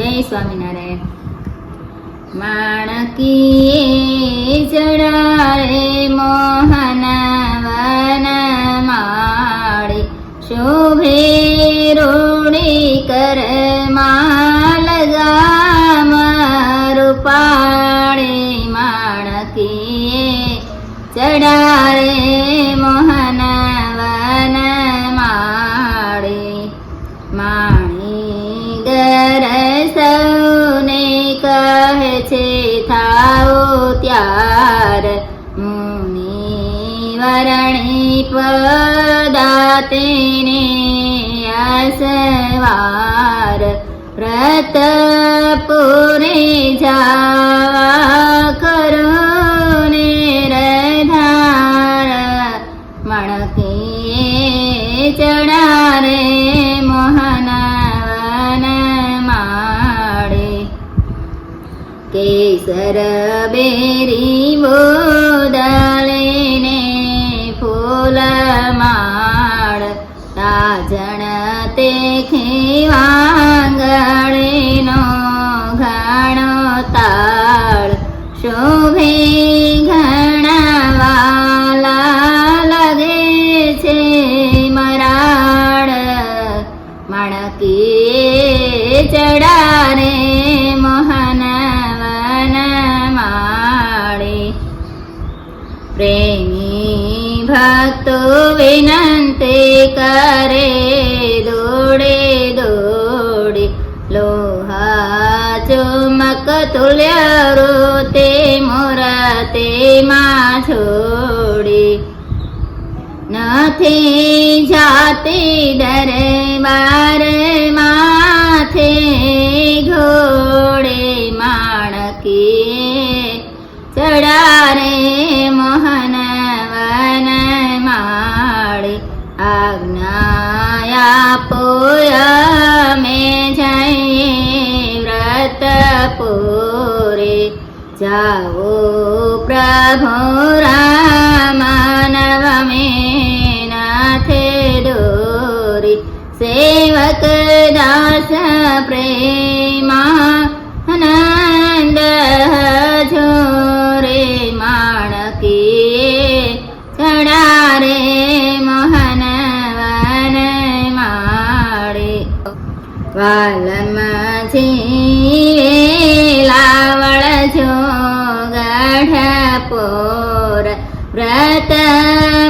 જય સ્વામિનારાયણ. માણકીએ ચડારે મોહન વન માળી શોભે રોણી કર માલ ગામ પૂરે જા કરો નિરધાર મણકી ચડારે મોહન માડે કેસર બેરી બોદળીને ફૂલ માળ તાજણ તે ખેવાંગળીનો ઘણો તાળ. શોભે છે મરાળ મણકી ચડારે મોહન વન માળી. પ્રેમી ભક્તો વિનંતી કરે તુલ્ય રોતે મોરતે માં છોડી નથી જાતી દરબાર. જાઓ પ્રભુ રામ નવ મેં નાથે દોરી સેવક દાસ પ્રેમા આનંદ જોરે માણકી ચડારે મોહન વન માળે વાલમાં જો ગઢ પોર વ્રત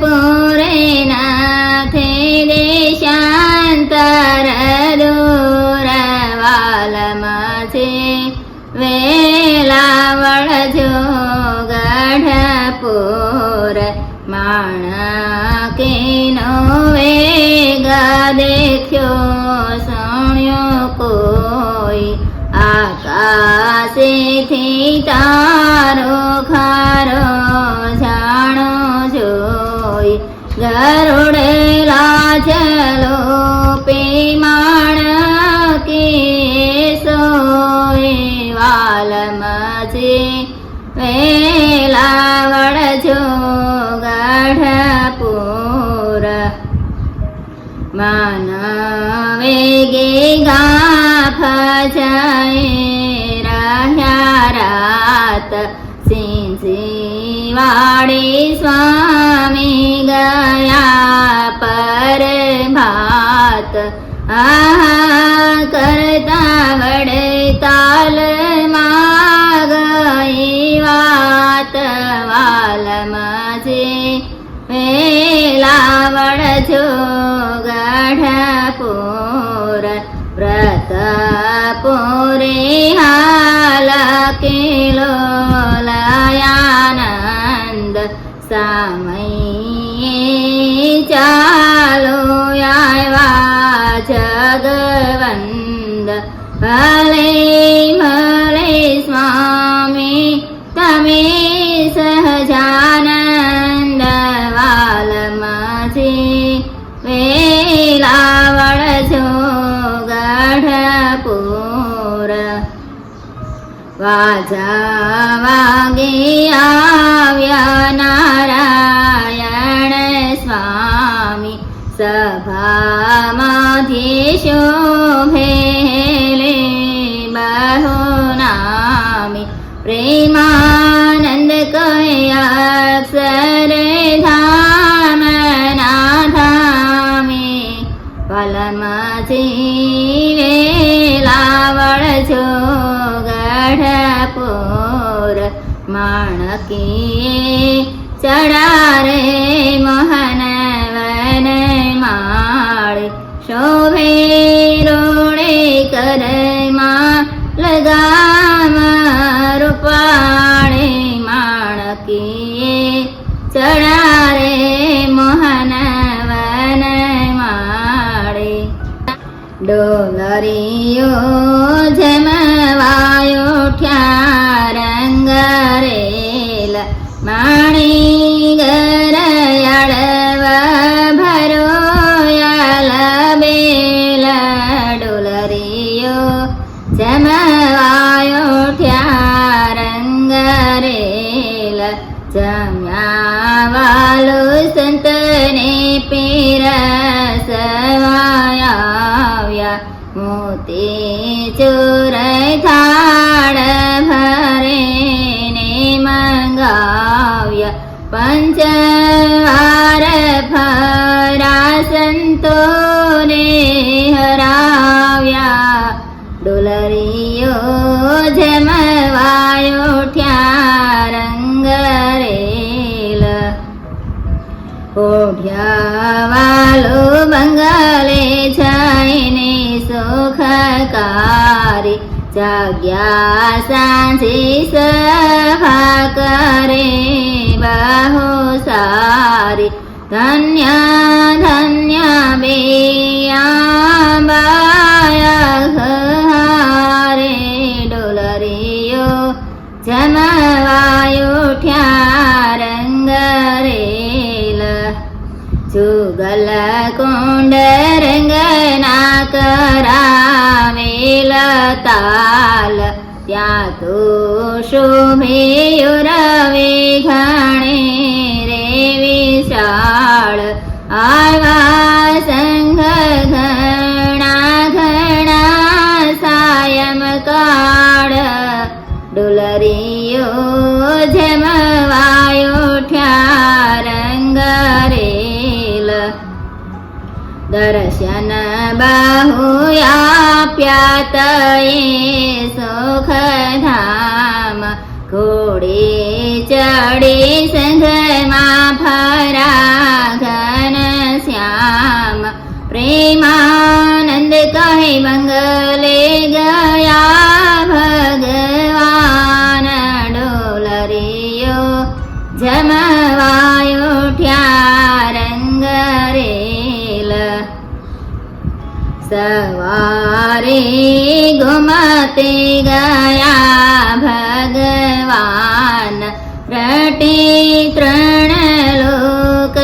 પૂરે નાથે દેશાંતર દૂર વાલમાં છે વેલાવળ જો ગાઢા પોર માણકેનો વેગ દેખ્યો આકાશેથી તારો ખારો જાણો જોઈ ગરુડેલા ચલો પે કે સોએ વાલમાં છે વેલાવળ જો ગાઢપુર. માન વેગે ગાફ જાય વાડી સ્વામી ગયા પર ભાત આહા કરતા વડે તાલ ગઈ વાત વાલમાં છે વેલાવળ છો ગઢપુર વ્રત પૂરે ભલે ભલે સ્વામી, તમે સહજાનંદ વાલમાં છે વેલાવળ છો ગઢપુર વાજા વાગે આવ્યા નારાયણ સ્વામી સભામાંથી શોભેલે માણકીએ સંતને ઓઢ્યાવાલો બંગલે છાઈને સુખકારી જાગ્યા સાંજે સભા કરે બહુ સારી ધન્ય ધન્ય શોભે રવે ઘણે રે વિશાળ આવા शन बहूयाप्यातये सुखधाम कोडे चडे सगमा श्याम। प्रेमानन्द कहे मङ्गले गया भगवानडोलरियो जमा सवारे घुमते गया भगवान् प्रटे तृणलोक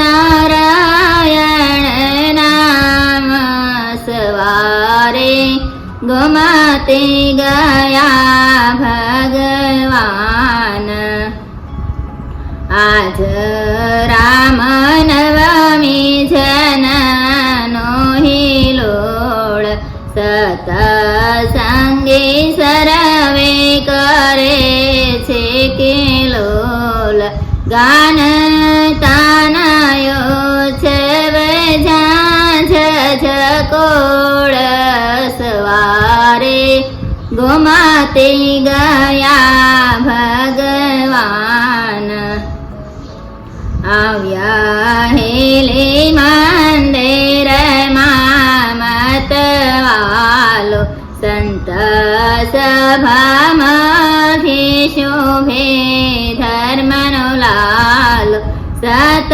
नारायण नाम सवारे घुमते गया भगवान्। आज राम नवमी ગાન તાનાયો છવ ઝાંઝ ઝકોળ સવારે ગુમાતી ગયા ભગવાન. આવ્યા હેલે મંદિર મતવાલો સંત સભામાંથી શોભે લાલ સત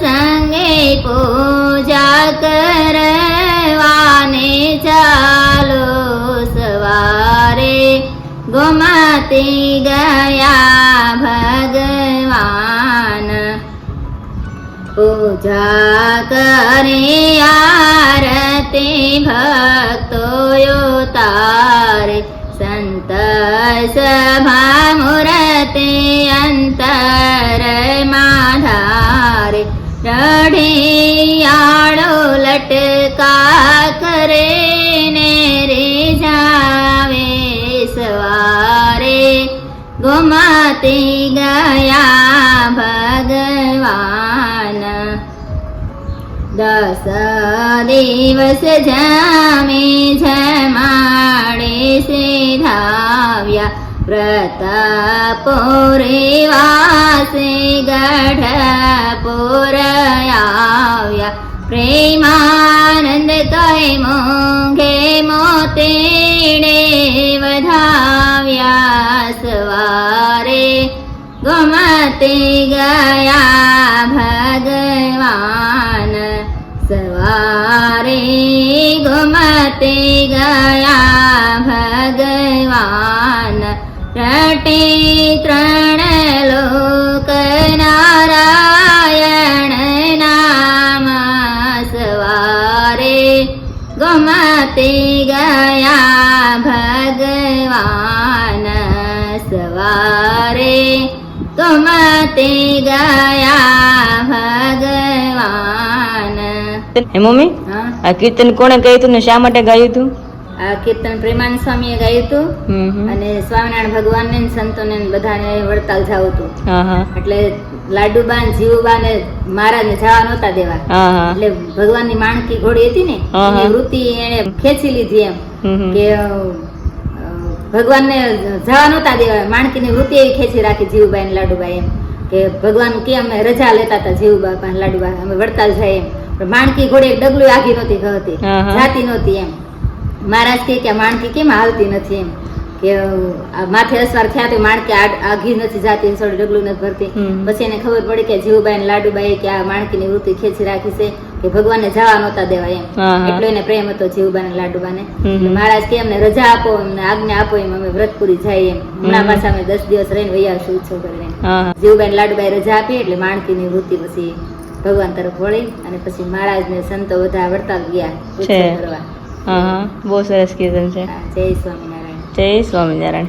સંગે પૂજા કરવાને ચાલો સવારે ગુમતી ગયા ભગવાન પૂજા કરે આરતી ભક્તો તારે સંત સભા મૂર્તિ અંતર માધારે રઢિયાળો લટકા કરે ને રે જાવે સવારે ગુમતી ગયા ભગવાન દસ દિવસ જમે જમાડે સીધાવ્યા વ્રત પોરે વાસે ગઢ પોર પ્રેમાનંદ કહે મોંઘે મોતેડે વધાવ્યા સવારે ગમતે ગયા ભગવાન સવારે ગમતે ગયા ભગવાન ગમતે ગયા ભગવાન. હે મમ્મી આ કીર્તન કોણે ગાયું હતું ને શા માટે ગાયું હતું આ કીર્તન પ્રેમાન સ્વામીએ ગાયું હતું. અને સ્વામિનારાયણ ભગવાનને ને સંતોને ને બધાને વડતાલ જાવું હતું એટલે લાડુબા ને જીવુબા ને મહારાજને જવા નહોતા દેવા. એટલે ભગવાન ભગવાનની માણકી ઘોડી હતી ને હા. વૃત્તિ એને ખેંચી લીધી એમ. કે ભગવાન ભગવાનને જવા નહોતા દેવા. માણકીની વૃત્તિ એવી ખેંચી રાખી જીવુબાઈ ને લાડુબાઈ એમ. કે ભગવાન કે અમે રજા લેતા હતા જીવ બાપા લાડુબા અમે વડતાલ જાય એમ. પણ માણકી ઘોડે ડગલું આગી નહોતી ગતી હા, હા. જાતી નહોતી એમ. મહારાજ કે માણકી કેમ હાલતી નથી એમ? કે માથે અસવાર થયા તો માણકી આઘી નથી જાતી સોળી ડગલું નથી ભરતી. પછી એને ખબર પડી કે જીવુબાઈ ને લાડુબાઈ કે આ માણકીની વૃત્તિ ખેંચી રાખી છે કે ભગવાનને જવા નહોતા દેવા એમ. એટલો એને પ્રેમ હતો જીવુબા ને લાડુબા ને મહારાજ કે એમને રજા આપો એમને આજ્ઞા આપો એમ અમે વ્રતપુરી જાય એમ. હમણાં પાછા અમે દસ દિવસ રહીને વૈયા આવશું ઉત્સવ કરીને. જીવુબાઈ ને લાડુબાઈ રજા આપી એટલે માણકીની વૃત્તિ પછી ભગવાન તરફ વળી અને પછી મહારાજ ને સંતો બધા વડતાલ ગયા કરવા. બહુ સરસ કીર્તન છે. જય સ્વામિનારાયણ જય સ્વામિનારાયણ.